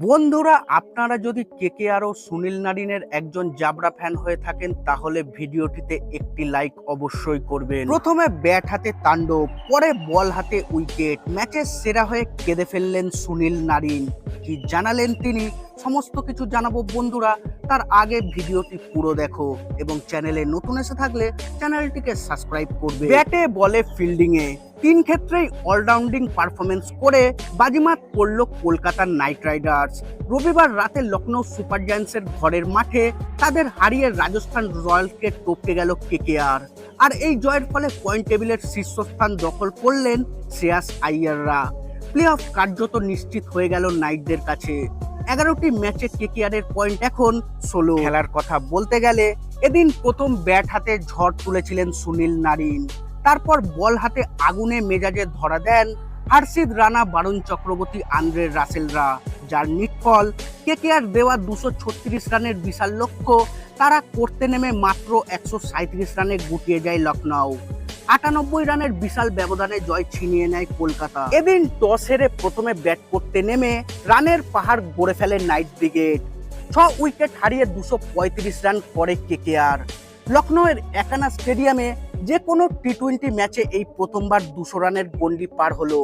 বন্ধুরা, আপনারা যদি কেকে আরও সুনীল নারিনের একজন জাবরা ফ্যান হয়ে থাকেন, তাহলে ভিডিওটিতে একটি লাইক অবশ্যই করবেন। প্রথমে ব্যাট হাতে তাণ্ডব, পরে বল হাতে উইকেট ম্যাচের সেরা হয়ে কেঁদে ফেললেন সুনীল নারিন। কি জানালেন তিনি? সমস্ত কিছু জানাব বন্ধুরা। তার আগে ভিডিওটি পুরো দেখো এবং চ্যানেলে নতুন এসে থাকলে চ্যানেলটিকে সাবস্ক্রাইব করবে। ব্যাটে, বলে ফিল্ডিং এ তিন ক্ষেত্রেই অলরাউন্ডিং পারফরমেন্স করে বাজিমাত করল কলকাতার নাইট রাইডার্স। রবিবার রাতে লখনৌ সুপার জায়ান্টসের ঘরের মাঠে তাদের হারিয়ে রাজস্থান রয়্যালসকে টপকে গেল কেকেআর। আর এই জয়ের ফলে পয়েন্ট টেবিলের শীর্ষস্থান দখল করলেন শ্রেয়াস আইয়াররা। প্লে অফ কার্যত নিশ্চিত হয়ে গেল নাইটদের কাছে। এগারোটি ম্যাচে কেকেআরের পয়েন্ট এখন ষোলো। খেলার কথা বলতে গেলে, এদিন প্রথম ব্যাট হাতে ঝড় তুলেছিলেন সুনীল নারিন। তারপর বল হাতে আগুনে মেজাজে ধরা দেন হার্ষিদ রানা, বারুণ চক্রবর্তী, আন্দ্রে রাসেলরা। যার নিটফল, কেকেআর দেওয়া দুশো ছত্রিশ রানের বিশাল লক্ষ্য, তারা করতে নেমে মাত্র একশো সাঁত্রিশ রানে গুটিয়ে যায় লখনৌ আটানব্বই রানের বিশাল ব্যবধানে জয় ছিনিয়ে নেয় কলকাতা। এদিন টস হেরে প্রথমে ব্যাট করতে নেমে রানের পাহাড় গড়ে ফেলে নাইট ব্রিগেড। ছ উইকেট হারিয়ে দুশো পঁয়ত্রিশ রান করে কেকেআর। লখনৌয়ের একানা স্টেডিয়ামে যে কোনো টি টোয়েন্টি ম্যাচে এই প্রথমবার দুশো রানের গন্ডি পার হলো।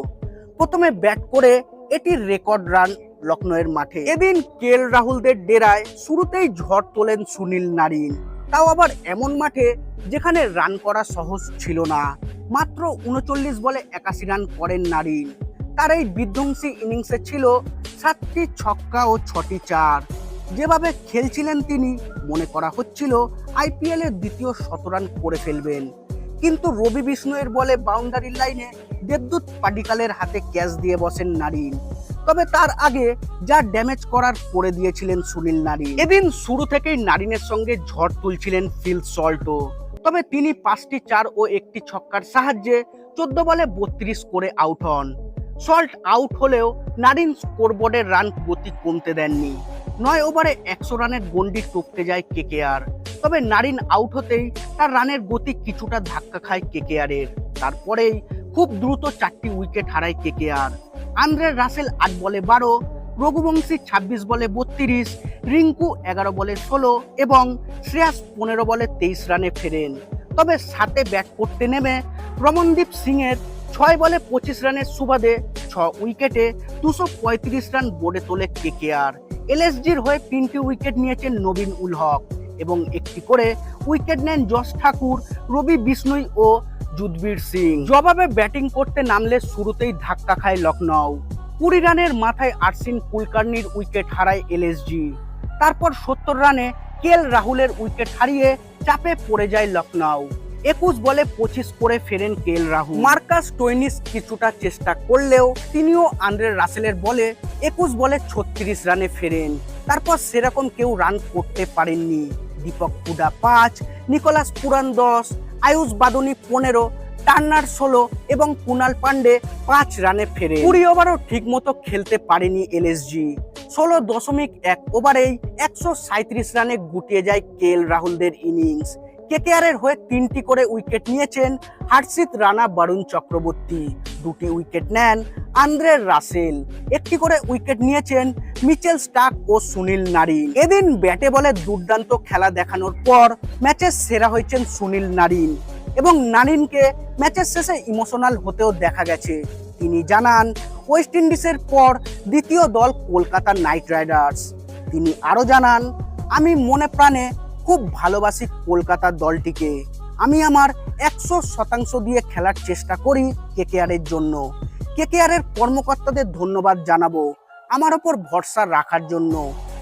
প্রথমে ব্যাট করে এটির রেকর্ড রান লখনৌয়ের মাঠে। এদিন কেএল রাহুলদের ডেরায় শুরুতেই ঝড় তোলেন সুনীল নারিন। তাও আবার এমন মাঠে যেখানে রান করা সহজ ছিল না। মাত্র উনচল্লিশ বলে একাশি রান করেন নারিন তার এই বিধ্বংসী ইনিংসে ছিল সাতটি ছক্কা ও ছটি চার। যেভাবে খেলছিলেন তিনি, মনে করা হচ্ছিল আইপিএল দ্বিতীয় শতরান করে ফেলবেন। কিন্তু রবি বিষ্ণুয়ের বলে বাউন্ডারির লাইনে দেবদূত পাডিকালের হাতে ক্যাচ দিয়ে বসেন নারিন তবে তার আগে যা ড্যামেজ করার করে দিয়েছিলেন সুনীল নারী। এদিন শুরু থেকেই নারিনের সঙ্গে ঝড় তুলছিলেন ফিল সল্টো তবে তিনি পাঁচটি চার ও একটি ছক্কার সাহায্যে চোদ্দ বলে বত্রিশ করে আউট হন। সল্ট আউট হলেও নারিন স্কোরবোর্ডের রান গতি কমতে দেননি। নয় ওভারে একশো রানের গন্ডি টপকে যায় কেকেআর তবে নারিন আউট হতেই তার রানের গতি কিছুটা ধাক্কা খায় কেকেআরের তারপরেই খুব দ্রুত চারটি উইকেট হারায় কেকেআর আন্দ্রে রাসেল আট বলে বারো, রঘুবংশী ছাব্বিশ বলে বত্রিশ, রিঙ্কু এগারো বলে ষোলো এবং শ্রেয়াস পনেরো বলে তেইশ রানে ফেরেন। তবে সাথে ব্যাট করতে নেমে রমনদীপ সিংয়ের ছয় বলে পঁচিশ রানের সুবাদে ছ উইকেটে দুশো পঁয়ত্রিশ রান বোর্ডে তোলে কেকেআর। এলএসজির হয়ে তিনটি উইকেট নিয়েছেন নবীন উল হক এবং একটি করে উইকেট নেন যশ ঠাকুর, রবি বিষ্ণুই ও যুদবীর সিং। জবাবে ব্যাটিং করতে নামলে শুরুতেই ধাক্কা খায় লখনৌ কুড়ি রানের মাথায় আরসিন কুলকার্নির উইকেট হারায় এলএসজি। তারপর সত্তর রানে কেএল রাহুলের উইকেট হারিয়ে চাপে পড়ে যায় লখনৌ একুশ বলে পঁচিশ করে ফেরেন কেএল রাহুল। মার্কাস টোয়েনিস কিছুটা চেষ্টা করলেও তিনিও আন্দ্রে রাসেলের বলে একুশ বলে ছত্রিশ রানে ফেরেন। তারপর সেরকম কেউ রান করতে পারেননি। দীপক পুডা পাঁচ, নিকোলাস পুরান দশ আয়ুষ বাদনী পনেরো টার্নার ষোলো এবং কুনাল পান্ডে পাঁচ রানে ফেরে। কুড়ি ওভারও ঠিক মতো খেলতে পারেনি এলএসজি ষোলো দশমিক এক ওভারেই একশো সাঁত্রিশ রানে গুটিয়ে যায় কেল রাহুলদের ইনিংস। কেকেআরের হয়ে তিনটি করে উইকেট নিয়েছেন হার্ষিত রানা বারুণ চক্রবর্তী। দুটি উইকেট নেন আন্দ্রের রাসেল। একটি করে উইকেট নিয়েছেন মিচেল স্টাক ও সুনীল নারিন এদিন ব্যাটে বলে দুর্দান্ত খেলা দেখানোর পর ম্যাচের সেরা হয়েছেন সুনীল নারিন এবং নারিনকে ম্যাচের শেষে ইমোশনাল হতেও দেখা গেছে। তিনি জানান, ওয়েস্ট ইন্ডিজের পর দ্বিতীয় দল কলকাতা নাইট রাইডার্স। তিনি আরও জানান, আমি মনে প্রাণে খুব ভালোবাসি কলকাতা দলটিকে। আমি আমার একশো শতাংশ দিয়ে খেলার চেষ্টা করি কেকেআরের জন্য। কেকেআরের কর্মকর্তাদের ধন্যবাদ জানাব আমার ওপর ভরসা রাখার জন্য।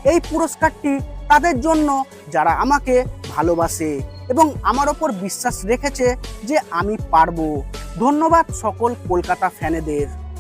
এই পুরস্কারটি তাদের জন্য যারা আমাকে ভালোবাসে এবং আমার ওপর বিশ্বাস রেখেছে যে আমি পারব। ধন্যবাদ সকল কলকাতা ফ্যানেদের।